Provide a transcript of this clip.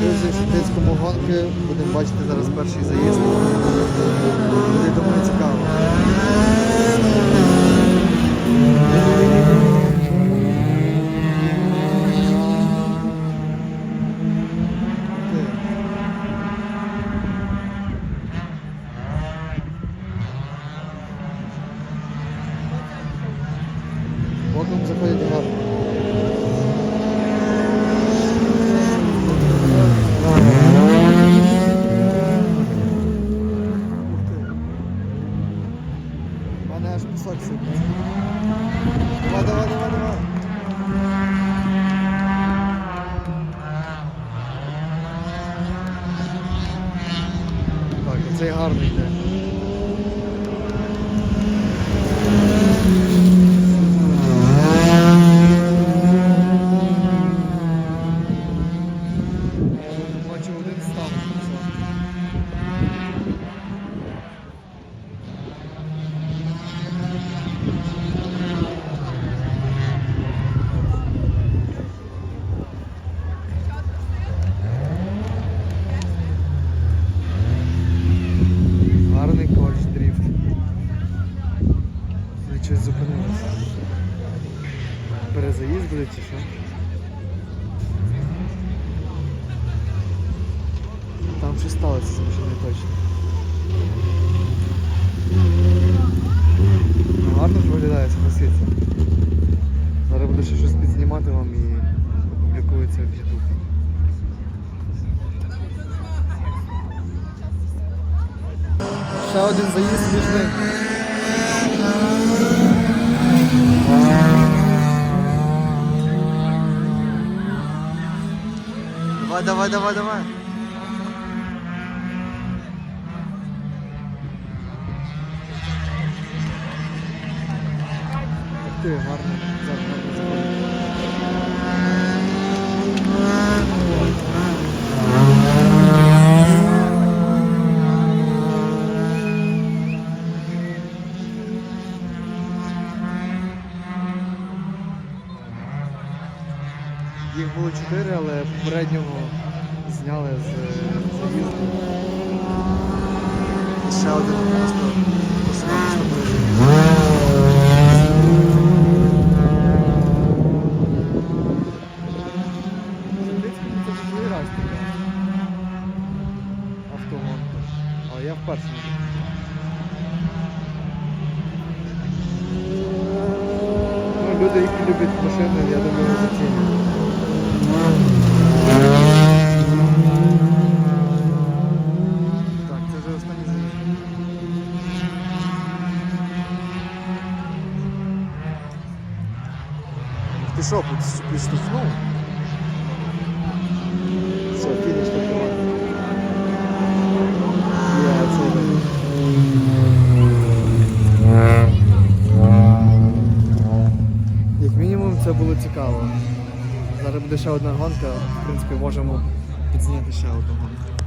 Друзі, в гонки будемо бачити зараз перший заїзд. Буде думаю цікаво. Боком заходять гарно. kimseyi harmayacak. Перезаїзд буде чи що? Там щось сталося з машиною точно. Ну, гарно ж виглядає, согласиться. Зараз буду ще щось підзнімати вам і опублікується в YouTube. Ще один заїзд між Давай, давай, давай, давай. Ух ти, гарно. Зараз гарно заходить. Їх було чотири, але попереднього зняли з е, заїзду. Ще один просто Це другий раз така автогонка. Але я вперше не. Ну, люди, які люблять машини, я думаю, зацінять. Так, це вже останній заїзд. Під- підштовхнув? Все, фініш це. Як мінімум це було цікаво. Зараз буде ще одна гонка, в принципі, можемо підзняти ще одну гонку.